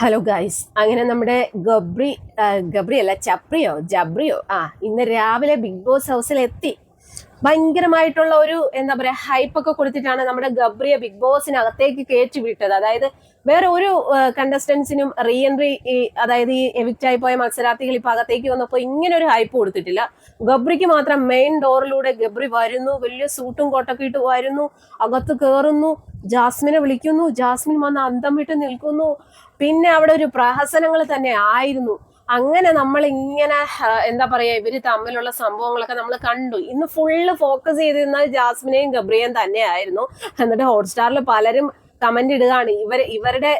Hello guys അങ്ങനെ നമ്മുടെ ഗബ്രി ഗബ്രി അല്ല ചപ്രിയോ ജബ്രിയോ. ആ ഇന്ന് രാവിലെ ബിഗ് ബോസ് ഹൗസിൽ എത്തി ഭയങ്കരമായിട്ടുള്ള ഒരു എന്താ പറയാ ഹൈപ്പ് ഒക്കെ കൊടുത്തിട്ടാണ് നമ്മുടെ ഗബ്രിയെ ബിഗ് ബോസിനകത്തേക്ക് കയറ്റി വിട്ടത്. അതായത് വേറെ ഒരു കണ്ടസ്റ്റൻസിനും റീ എൻട്രി ഈ അതായത് ഈ എവിക്റ്റ് ആയി പോയ മത്സരാർത്ഥികൾ ഇപ്പൊ അകത്തേക്ക് വന്നപ്പോൾ ഇങ്ങനെ ഒരു ഹൈപ്പ് കൊടുത്തിട്ടില്ല. ഗബ്രിക്ക് മാത്രം മെയിൻ ഡോറിലൂടെ ഗബ്രി വരുന്നു. വലിയ സൂട്ടും കോട്ടൊക്കെ ഇട്ട് വരുന്നു. അകത്ത് കയറുന്നു ജാസ്മിനെ വിളിക്കുന്നു. ജാസ്മിൻ വന്ന് അന്തം വിട്ട് നിൽക്കുന്നു. പിന്നെ അവിടെ ഒരു പ്രഹസനങ്ങൾ തന്നെ ആയിരുന്നു. അങ്ങനെ നമ്മൾ ഇങ്ങനെ എന്താ പറയാ ഇവർ തമ്മിലുള്ള സംഭവങ്ങളൊക്കെ നമ്മൾ കണ്ടു. ഇന്ന് ഫുള്ള് ഫോക്കസ് ചെയ്തിരുന്നത് ജാസ്മിനെയും ഗബ്രിയേയും തന്നെയായിരുന്നു. എന്നിട്ട് ഹോട്ട്സ്റ്റാറിൽ പലരും കമന്റ് ഇടുകയാണ്. ഇവരെ ഇവരുടെ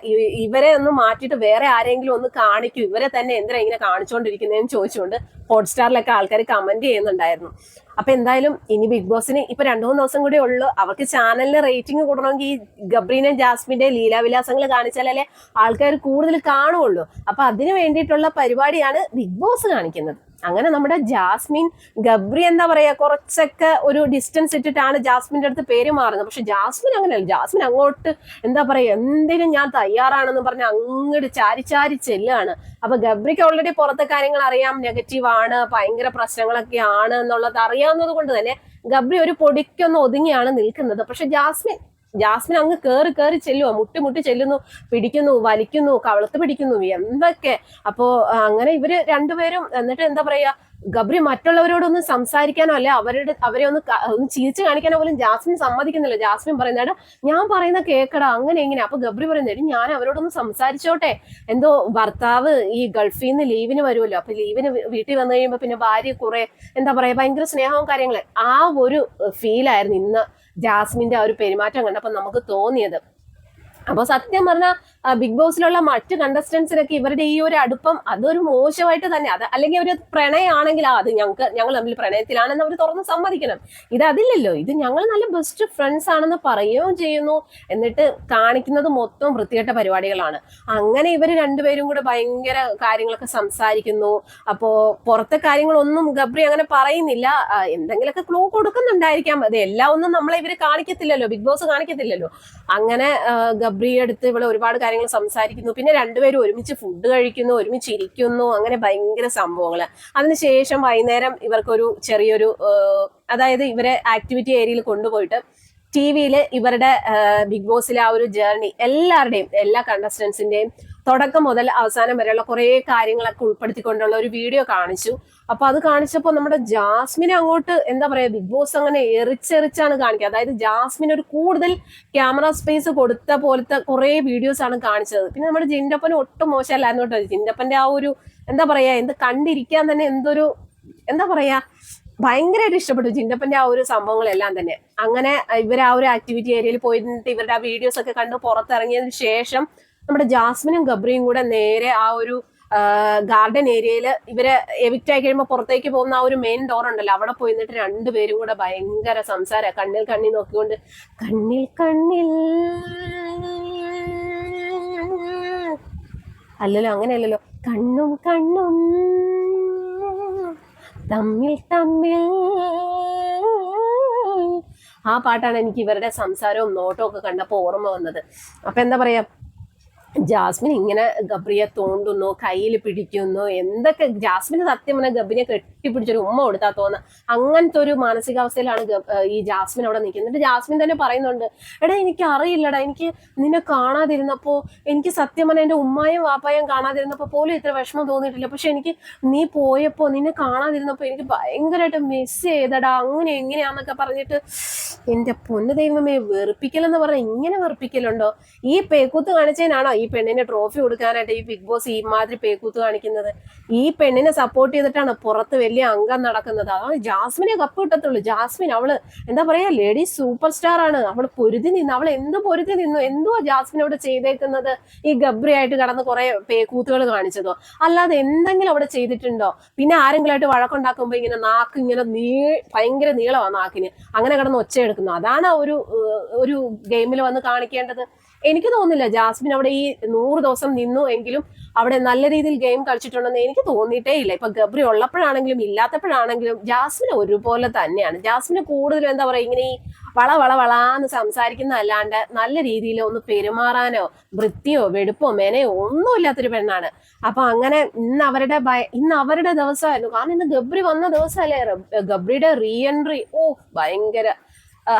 ഇവരെ ഒന്ന് മാറ്റിയിട്ട് വേറെ ആരെങ്കിലും ഒന്ന് കാണിക്കൂ. ഇവരെ തന്നെ എന്തിനാ ഇങ്ങനെ കാണിച്ചുകൊണ്ടിരിക്കുന്നതെന്ന് ചോദിച്ചുകൊണ്ട് ഹോട്ട്സ്റ്റാറിലൊക്കെ ആൾക്കാർ കമന്റ് ചെയ്യുന്നുണ്ടായിരുന്നു. അപ്പൊ എന്തായാലും ഇനി ബിഗ് ബോസിന് ഇപ്പൊ രണ്ടു മൂന്ന് ദിവസം കൂടി ഉള്ളു. അവർക്ക് ചാനലിന് റേറ്റിംഗ് കൂടണമെങ്കിൽ ഈ ഗബ്രീനെ ജാസ്മിന്റെ ലീലാവിലാസങ്ങൾ കാണിച്ചാലല്ലേ ആൾക്കാർ കൂടുതൽ കാണുള്ളൂ അപ്പൊ അതിന് വേണ്ടിയിട്ടുള്ള പരിപാടിയാണ് ബിഗ് ബോസ് കാണിക്കുന്നത്. അങ്ങനെ നമ്മുടെ ജാസ്മിൻ ഗബ്രി എന്താ പറയാ കുറച്ചൊക്കെ ഒരു ഡിസ്റ്റൻസ് ഇട്ടിട്ടാണ് ജാസ്മിന്റെ അടുത്ത് പേര് മാറുന്നത്. പക്ഷെ ജാസ്മിൻ അങ്ങനെയല്ല ജാസ്മിൻ അങ്ങോട്ട് എന്താ പറയാ എന്തിനും ഞാൻ തയ്യാറാണെന്ന് പറഞ്ഞ് അങ്ങോട്ട് ചാരി ചാരി ചെല്ലുകയാണ്. അപ്പൊ ഗബ്രിക്ക് ഓൾറെഡി പുറത്തെ കാര്യങ്ങൾ അറിയാം. നെഗറ്റീവ് ആണ് ഭയങ്കര പ്രശ്നങ്ങളൊക്കെ ആണ് എന്നുള്ളത് അറിയാവുന്നത് കൊണ്ട് തന്നെ ഗബ്രി ഒരു പൊടിക്കൊന്ന് ഒതുങ്ങിയാണ് നിൽക്കുന്നത്. പക്ഷെ ജാസ്മിൻ ജാസ്മിൻ അങ്ങ് കേറി കേറി ചെല്ലുവോ. മുട്ടി മുട്ടി ചെല്ലുന്നു പിടിക്കുന്നു വലിക്കുന്നു കവളത്ത് പിടിക്കുന്നു എന്തൊക്കെ. അപ്പോ അങ്ങനെ ഇവർ രണ്ടുപേരും എന്നിട്ട് എന്താ പറയാ ഗബ്രി മറ്റുള്ളവരോടൊന്നും സംസാരിക്കാനോ അല്ലെ അവരുടെ അവരെ ഒന്ന് ഒന്ന് ചിരിച്ചു കാണിക്കാനോ പോലും ജാസ്മിൻ സമ്മതിക്കുന്നില്ല. ജാസ്മിൻ പറയുന്നത് ഞാൻ പറയുന്ന കേക്കടാ അങ്ങനെ എങ്ങനെ അപ്പൊ ഗബ്രി പറയുന്നത് "എടി, ഞാൻ അവരോടൊന്ന് സംസാരിച്ചോട്ടെ. എന്തോ ഭർത്താവ് ഈ ഗൾഫിൽ നിന്ന് ലീവിന് വരുമല്ലോ. അപ്പൊ ലീവിന് വീട്ടിൽ വന്നു കഴിയുമ്പോ പിന്നെ ഭാര്യ കുറെ എന്താ പറയാ ഭയങ്കര സ്നേഹവും കാര്യങ്ങളും. ആ ഒരു ഫീലായിരുന്നു ഇന്ന് ജാസ്മിന്റെ ആ ഒരു പെരുമാറ്റം കണ്ടപ്പോ നമുക്ക് തോന്നിയത്. അപ്പൊ സത്യം പറഞ്ഞാൽ ബിഗ് ബോസിലുള്ള മറ്റ് കണ്ടസ്റ്റൻസിനൊക്കെ ഇവരുടെ ഈ ഒരു അടുപ്പം അതൊരു മോശമായിട്ട് തന്നെ അത് അല്ലെങ്കിൽ ഒരു പ്രണയമാണെങ്കിൽ അത് ഞങ്ങൾക്ക് ഞങ്ങൾ തമ്മിൽ പ്രണയത്തിലാണെന്ന് അവർ തുറന്ന് സമ്മതിക്കണം. ഇത് അതില്ലല്ലോ. ഇത് ഞങ്ങൾ നല്ല ബെസ്റ്റ് ഫ്രണ്ട്സ് ആണെന്ന് പറയുകയും ചെയ്യുന്നു. എന്നിട്ട് കാണിക്കുന്നത് മൊത്തം വൃത്തികെട്ട പരിപാടികളാണ്. അങ്ങനെ ഇവർ രണ്ടുപേരും കൂടെ ഭയങ്കര കാര്യങ്ങളൊക്കെ സംസാരിക്കുന്നു. അപ്പോ പുറത്തെ കാര്യങ്ങളൊന്നും ഗബ്രി അങ്ങനെ പറയുന്നില്ല. എന്തെങ്കിലുമൊക്കെ ക്ലൂ കൊടുക്കുന്നുണ്ടായിരിക്കാം. അത് എല്ലാം ഒന്നും നമ്മളെ ഇവർ കാണിക്കത്തില്ലല്ലോ. Big boss കാണിക്കത്തില്ലല്ലോ. അങ്ങനെ ഗബ്രിയെടുത്ത് ഇവിടെ ഒരുപാട് കാര്യങ്ങൾ സംസാരിക്കുന്നു. പിന്നെ രണ്ടുപേരും ഒരുമിച്ച് ഫുഡ് കഴിക്കുന്നു ഒരുമിച്ച് ഇരിക്കുന്നു. അങ്ങനെ ഭയങ്കര സംഭവങ്ങൾ അതിനുശേഷം വൈകുന്നേരം ഇവർക്കൊരു ചെറിയൊരു അതായത് ഇവരെ ആക്ടിവിറ്റി ഏരിയയിൽ കൊണ്ടുപോയിട്ട് ടി വിയിൽ ഇവരുടെ ബിഗ് ബോസിലെ ആ ഒരു ജേർണി എല്ലാവരുടെയും എല്ലാ കണ്ടസ്റ്റൻസിന്റെയും തുടക്കം മുതൽ അവസാനം വരെയുള്ള കുറേ കാര്യങ്ങളൊക്കെ ഉൾപ്പെടുത്തിക്കൊണ്ടുള്ള ഒരു വീഡിയോ കാണിച്ചു. അപ്പൊ അത് കാണിച്ചപ്പോൾ നമ്മുടെ ജാസ്മിനെ അങ്ങോട്ട് എന്താ പറയാ ബിഗ് ബോസ് അങ്ങനെ എറിച്ചെറിച്ചാണ് കാണിക്കുക. അതായത് ജാസ്മിൻ ഒരു കൂടുതൽ ക്യാമറ സ്പേസ് കൊടുത്ത പോലത്തെ കുറേ വീഡിയോസ് ആണ് കാണിച്ചത്. പിന്നെ നമ്മുടെ ജിൻഡപ്പന് ഒട്ടും മോശമല്ലായിരുന്നു കേട്ടോ. ജിൻഡപ്പന്റെ ആ ഒരു എന്താ പറയാ എന്ത് കണ്ടിരിക്കാൻ തന്നെ എന്തൊരു എന്താ പറയാ ഭയങ്കരമായിട്ട് ഇഷ്ടപ്പെട്ടു ജിൻഡപ്പന്റെ ആ ഒരു സംഭവങ്ങളെല്ലാം തന്നെ. അങ്ങനെ ഇവർ ആ ഒരു ആക്ടിവിറ്റി ഏരിയയിൽ പോയിട്ട് ഇവരുടെ ആ വീഡിയോസ് ഒക്കെ കണ്ട് പുറത്തിറങ്ങിയതിന് ശേഷം നമ്മുടെ ജാസ്മിനും ഗബ്രിയും കൂടെ നേരെ ആ ഒരു ഗാർഡൻ ഏരിയയിൽ ഇവരെ എവിക്റ്റ് ആയി കഴിയുമ്പോൾ പുറത്തേക്ക് പോകുന്ന ആ ഒരു മെയിൻ ഡോർ ഉണ്ടല്ലോ അവിടെ പോയി നിന്നിട്ട് രണ്ടുപേരും കൂടെ ഭയങ്കര സംസാര. കണ്ണിൽ കണ്ണി നോക്കിക്കൊണ്ട് കണ്ണിൽ കണ്ണിൽ അല്ലല്ലോ അങ്ങനെയല്ലല്ലോ കണ്ണും കണ്ണും തമ്മിൽ തമ്മിൽ ആ പാട്ടാണ് എനിക്ക് ഇവരുടെ സംസാരവും നോട്ടവും ഒക്കെ കണ്ടപ്പോൾ ഓർമ്മ വന്നത്. അപ്പൊ എന്താ പറയാ ജാസ്മിൻ ഇങ്ങനെ ഗബ്രിയെ തോണ്ടുന്നു കയ്യിൽ പിടിക്കുന്നു. എന്തൊക്കെ ജാസ്മിന് സത്യം പറഞ്ഞാൽ ഗബ്രിയെ കെട്ടിപ്പിടിച്ചൊരു ഉമ്മ കൊടുത്താ തോന്നുക അങ്ങനത്തെ ഒരു മാനസികാവസ്ഥയിലാണ് ഈ ജാസ്മിൻ അവിടെ നിൽക്കുന്നത്. എന്നിട്ട് ജാസ്മിൻ തന്നെ പറയുന്നുണ്ട് എടാ എനിക്ക് അറിയില്ലടാ എനിക്ക് നിന്നെ കാണാതിരുന്നപ്പോൾ എനിക്ക് സത്യം പറഞ്ഞാൽ എന്റെ ഉമ്മായും വാപ്പായും കാണാതിരുന്നപ്പോൾ പോലും ഇത്ര വിഷമം തോന്നിയിട്ടില്ല. പക്ഷെ എനിക്ക് നീ പോയപ്പോൾ നിന്നെ കാണാതിരുന്നപ്പോൾ എനിക്ക് ഭയങ്കരമായിട്ട് മിസ് ചെയ്തടാ. അങ്ങനെ എങ്ങനെയാന്നൊക്കെ പറഞ്ഞിട്ട് എന്റെ പൊന്നു ദൈവമേ വെറുപ്പിക്കലെന്ന് പറഞ്ഞാൽ ഇങ്ങനെ വെറുപ്പിക്കലുണ്ടോ? ഈ പേക്കൂത്ത് കാണിച്ചതിനാണോ പെണ്ണിന് ട്രോഫി കൊടുക്കാനായിട്ട് ഈ ബിഗ് ബോസ് ഈ മാതിരി പേക്കൂത്ത് കാണിക്കുന്നത്. ഈ പെണ്ണിനെ സപ്പോർട്ട് ചെയ്തിട്ടാണ് പുറത്ത് വലിയ അംഗം നടക്കുന്നത്. അതാണ് ജാസ്മിനെ കപ്പ് കിട്ടത്തുള്ളൂ. ജാസ്മിൻ അവൾ എന്താ പറയാ ലേഡീസ് സൂപ്പർ സ്റ്റാർ ആണ്. അവൾ പൊരുതി നിന്ന്. അവൾ എന്ത് പൊരുതി നിന്നു? എന്തുവാ ജാസ്മിൻ അവിടെ ചെയ്തേക്കുന്നത്? ഈ ഗബ്രി ആയിട്ട് കടന്ന് കുറെ പേക്കൂത്തുകൾ കാണിച്ചതോ? അല്ലാതെ എന്തെങ്കിലും അവിടെ ചെയ്തിട്ടുണ്ടോ? പിന്നെ ആരെങ്കിലും ആയിട്ട് വഴക്കുണ്ടാക്കുമ്പോ ഇങ്ങനെ നാക്ക് ഇങ്ങനെ നീ ഭയങ്കര നീളമാണ് നാക്കിന്. അങ്ങനെ കിടന്ന് ഒച്ച അതാണ് ഒരു ഒരു ഗെയിമിൽ വന്ന് കാണിക്കേണ്ടത്. എനിക്ക് തോന്നുന്നില്ല ജാസ്മിൻ അവിടെ ഈ നൂറ് ദിവസം നിന്നു എങ്കിലും അവിടെ നല്ല രീതിയിൽ ഗെയിം കളിച്ചിട്ടുണ്ടെന്ന് എനിക്ക് തോന്നിയിട്ടേ ഇല്ല. ഇപ്പൊ ഗബ്രി ഉള്ളപ്പോഴാണെങ്കിലും ഇല്ലാത്തപ്പോഴാണെങ്കിലും ജാസ്മിന് ഒരുപോലെ തന്നെയാണ്. ജാസ്മിന് കൂടുതലും എന്താ പറയുക ഇങ്ങനെ ഈ വള വള വളാന്ന് സംസാരിക്കുന്ന അല്ലാണ്ട് നല്ല രീതിയിൽ ഒന്ന് പെരുമാറാനോ വൃത്തിയോ വെടുപ്പോ മെനയോ ഒന്നും ഇല്ലാത്തൊരു പെണ്ണാണ്. അപ്പൊ അങ്ങനെ ഇന്ന് അവരുടെ ഭയ- ഇന്ന് അവരുടെ ദിവസമായിരുന്നു. കാരണം ഇന്ന് ഗബ്രി വന്ന ദിവസമല്ലേ ഗബ്രിയുടെ റീ എൻട്രി ഓ ഭയങ്കര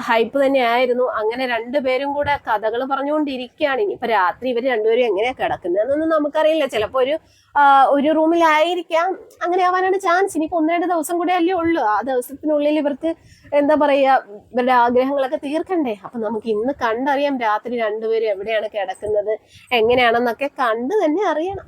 ഹൈപ്പ് തന്നെ ആയിരുന്നു. അങ്ങനെ രണ്ടുപേരും കൂടെ കഥകൾ പറഞ്ഞുകൊണ്ടിരിക്കുകയാണ്. ഇനിയിപ്പോ രാത്രി ഇവർ രണ്ടുപേരും എങ്ങനെയാ കിടക്കുന്നതെന്നൊന്നും നമുക്കറിയില്ല. ചിലപ്പോ ഒരു ഒരു റൂമിലായിരിക്കാം. അങ്ങനെ ആവാനാണ് ചാൻസ് ഇനിയിപ്പോ ഒന്ന് രണ്ട് ദിവസം കൂടെ അല്ലേ ഉള്ളൂ. ആ ദിവസത്തിനുള്ളിൽ ഇവർക്ക് എന്താ പറയാ ഇവരുടെ ആഗ്രഹങ്ങളൊക്കെ തീർക്കണ്ടേ? അപ്പൊ നമുക്ക് ഇന്ന് കണ്ടറിയാം രാത്രി രണ്ടുപേരും എവിടെയാണ് കിടക്കുന്നത് എങ്ങനെയാണെന്നൊക്കെ കണ്ടു തന്നെ അറിയണം.